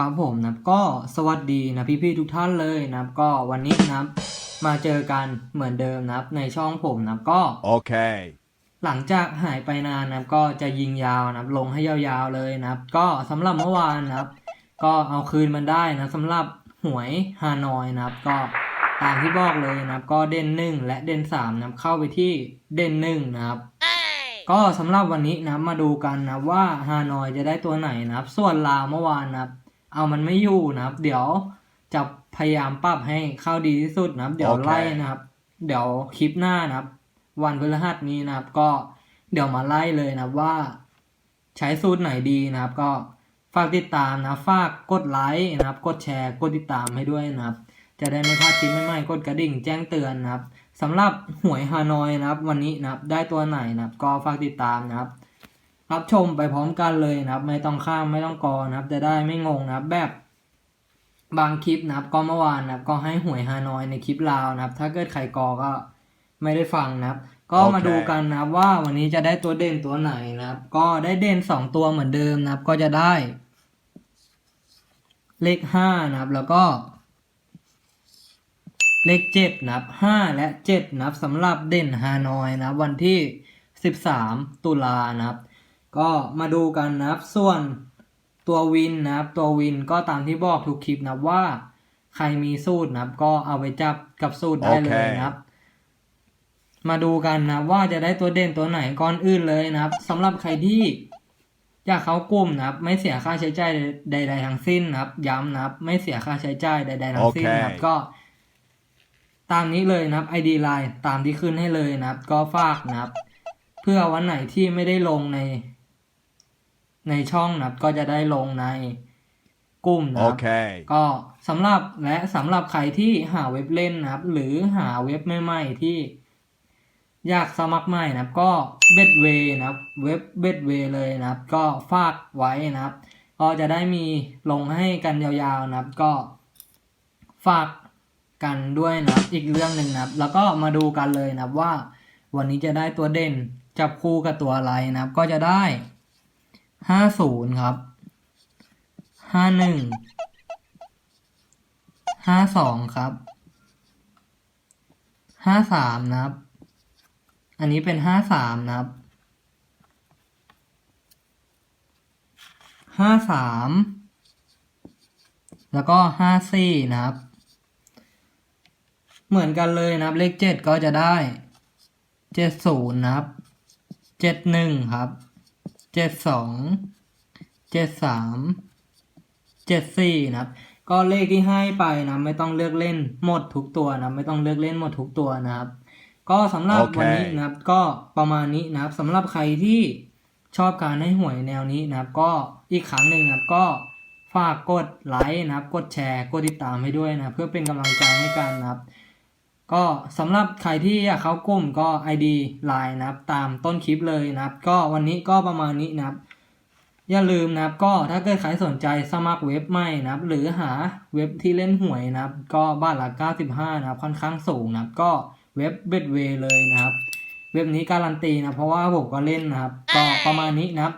ครับผมนะครับก็สวัสดีนะพี่ๆทุกท่านเลยนะครับก็วันนี้นะครับมาเจอกันเหมือนเดิมนะครับในช่องผมนะครับก็ Okay. หลังจากหายไปนานนะครับก็จะยิงยาวนะครับลงให้ยาวๆเลยนะครับก็สำหรับเมื่อวานนะครับก็เอาคืนมันได้นะสำหรับหวยฮานอยนะครับก็ตามที่บอกเลยนะครับก็เด่นหนึ่งและเด่นสามนะครับเข้าไปที่เด่นหนึ่งนะครับก็สำหรับวันนี้นะครับมาดูกันนะว่าฮานอยจะได้ตัวไหนนะครับ ส่วนลาวเมื่อวานนะครับ เอามันไม่อยู่นะครับ เดี๋ยวจะพยายามปรับให้เข้าดีที่สุดนะครับ เดี๋ยวโอเคไล่นะครับ เดี๋ยวคลิปหน้านะครับ วันพฤหัสนี้นะครับ ก็เดี๋ยวมาไล่เลยนะครับว่า ใช้สูตรไหนดีนะครับ ก็ฝากติดตามนะฝากกดไลค์นะครับ กดแชร์กดติดตามให้ด้วยนะครับ จะได้ไม่พลาดคลิปใหม่ๆกดกระดิ่งแจ้งเตือนนะครับสำหรับหวยฮานอยนะครับ วันนี้นะครับ ได้ตัวไหนนะครับ ก็ฝากติดตามนะครับ รับชมไปพร้อมกันเลยนะครับ ไม่ต้องข้ามไม่ต้องกอนะครับ จะได้ไม่งงนะครับ แบบบางคลิปนะครับ ก็เมื่อวานนะครับ ก็ให้หวยฮานอยในคลิปลาวนะครับ ถ้าเกิดใครกอก็ไม่ได้ฟังนะครับ ก็มาดูกันนะครับว่าวันนี้จะได้ตัวเด่นตัวไหนนะครับ ก็ได้เด่นสองตัวเหมือนเดิมนะครับ ก็จะได้ เลขห้านะครับ แล้วก็เลขเจ็ดนะครับห้าและเจ็ดนะครับสำหรับเด่นฮานอยนะครับวันที่สิบสามตุลานะครับ ก็มาดูกันนะครับ ส่วนตัววินนะครับ ตัววินก็ตามที่บอกทุกคลิปนะครับว่า ใครมีสูตรนะครับ ก็เอาไปจับกับสูตรได้เลยนะครับ มาดูกันนะว่าจะได้ตัวเด่นตัวไหนก่อนอื่นเลยนะครับสำหรับใครที่อยากเข้ากลุ่มนะครับ ไม่เสียค่าใช้จ่ายใด ๆ ทั้งสิ้นนะครับ ย้ำนะครับ ไม่เสียค่าใช้จ่ายใดๆทั้งสิ้นนะครับโอเคก็ตามนี้เลยนะครับ ID Line ตามที่ขึ้นให้เลยนะครับ ก็ฝากนะครับ เพื่อวันไหนที่ไม่ได้ลงใน ในช่องนะครับก็จะได้ลงในกลุ่มนะครับ Okay. ก็สำหรับและสำหรับใครที่หาเว็บเล่นนะครับ หรือหาเว็บใหม่ๆที่ อยากสมัครใหม่นะครับ ก็เบดเวนะครับ เว็บเบดเวเลยนะครับ ก็ฝากไว้นะครับ ก็จะได้มีลงให้กันยาวๆนะครับ ก็ฝากกันด้วยนะครับอีกเรื่องหนึ่งนะครับ แล้วก็มาดูกันเลยนะครับว่า วันนี้จะได้ตัวเด่นจับคู่กับตัวอะไรนะครับ ก็จะได้ ห้าศูนย์ครับ ห้าหนึ่ง ห้าสองครับ ห้าสามนะครับ อันนี้เป็นห้าสามนะครับ ห้าสาม แล้วก็ห้าสี่นะครับ เหมือนกันเลยนะครับ เลขเจ็ดก็จะได้เจ็ดศูนย์นะครับ เจ็ดหนึ่งครับ เจ็ดสองเจ็ดสามเจ็ดสี่นะครับ ก็เลขที่ให้ไปนะไม่ต้องเลือกเล่นหมดทุกตัวนะไม่ต้องเลือกเล่นหมดทุกตัวนะครับ ก็สำหรับโอเควันนี้นะครับ ก็ประมาณนี้นะครับสำหรับใครที่ชอบการให้หวยแนวนี้นะครับ ก็อีกครั้งหนึ่งนะครับก็ฝากกดไลค์นะครับ กดแชร์ กดติดตามให้ด้วยนะ เพื่อเป็นกำลังใจให้กันนะครับ ก็สำหรับใครที่อยากเข้ากลุ่มก็ ID Line นะครับ ตามต้นคลิปเลยนะครับ ก็วันนี้ก็ประมาณนี้นะครับ อย่าลืมนะครับ ก็ถ้าเกิดใครสนใจสมัครเว็บใหม่นะครับ หรือหาเว็บที่เล่นหวยนะครับ ก็บ้านละ95 นะครับ ค่อนข้างสูงนะครับ ก็เว็บเบดเวเลยนะครับ เว็บนี้การันตีนะ เพราะว่าผมก็เล่นนะครับ ก็ประมาณนี้นะครับ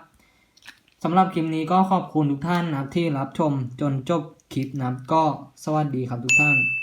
สำหรับคลิปนี้ก็ขอบคุณทุกท่านนะครับที่รับชมจนจบคลิปนะครับ ก็สวัสดีครับทุกท่าน